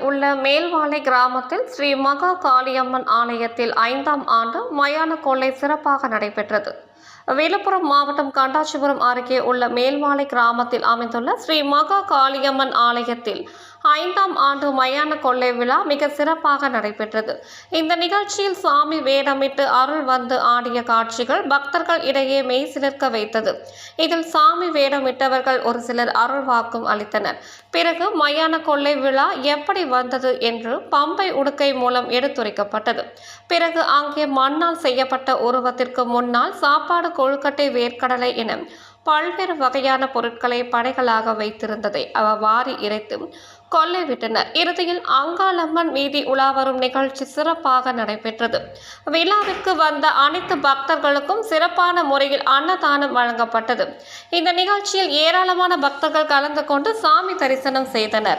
உள்ள மேல்வாலை கிராமத்தில் ஸ்ரீ மகா காளியம்மன் ஆலயத்தில் ஐந்தாம் ஆண்டு மயான கொள்ளை சிறப்பாக நடைபெற்றது. விழுப்புரம் மாவட்டம் கண்டாச்சிபுரம் அருகே உள்ள மேல்மாலை கிராமத்தில் அமைந்துள்ள ஸ்ரீ மகா காளியம்மன் ஆலயத்தில் ஐந்தாம் ஆண்டு மயான கொள்ளை விழா மிக சிறப்பாக நடைபெற்றது. இந்த நிகழ்ச்சியில் சாமி வேடமிட்டு அருள் வந்து ஆடிய காட்சிகள் பக்தர்கள் இடையே மெய் சிலிர்க்க வைத்தது. இதில் சாமி வேடமிட்டவர்கள் ஒரு சிலர் அருள் வாக்கும் அளித்தனர். பிறகு மயான கொள்ளை விழா எப்படி வந்தது என்று பம்பை உடுக்கை மூலம் எடுத்துரைக்கப்பட்டது. பிறகு அங்கே மண்ணால் செய்யப்பட்ட உருவத்திற்கு முன்னால் சாப்பாடு கொழுக்கட்டை வேர்க்கடலை என பல்வேறு வகையான பொருட்களை படைகளாக வைத்திருந்ததை அவ வாரி இறைத்து கொள்ளை விட்டனர் இறுதியில் அங்காளம்மன் வீதி உலா வரும் நிகழ்ச்சி சிறப்பாக நடைபெற்றது. விழாவிற்கு வந்த அனைத்து பக்தர்களுக்கும் சிறப்பான முறையில் அன்னதானம் வழங்கப்பட்டது. இந்த நிகழ்ச்சியில் ஏராளமான பக்தர்கள் கலந்து கொண்டு சாமி தரிசனம் செய்தனர்.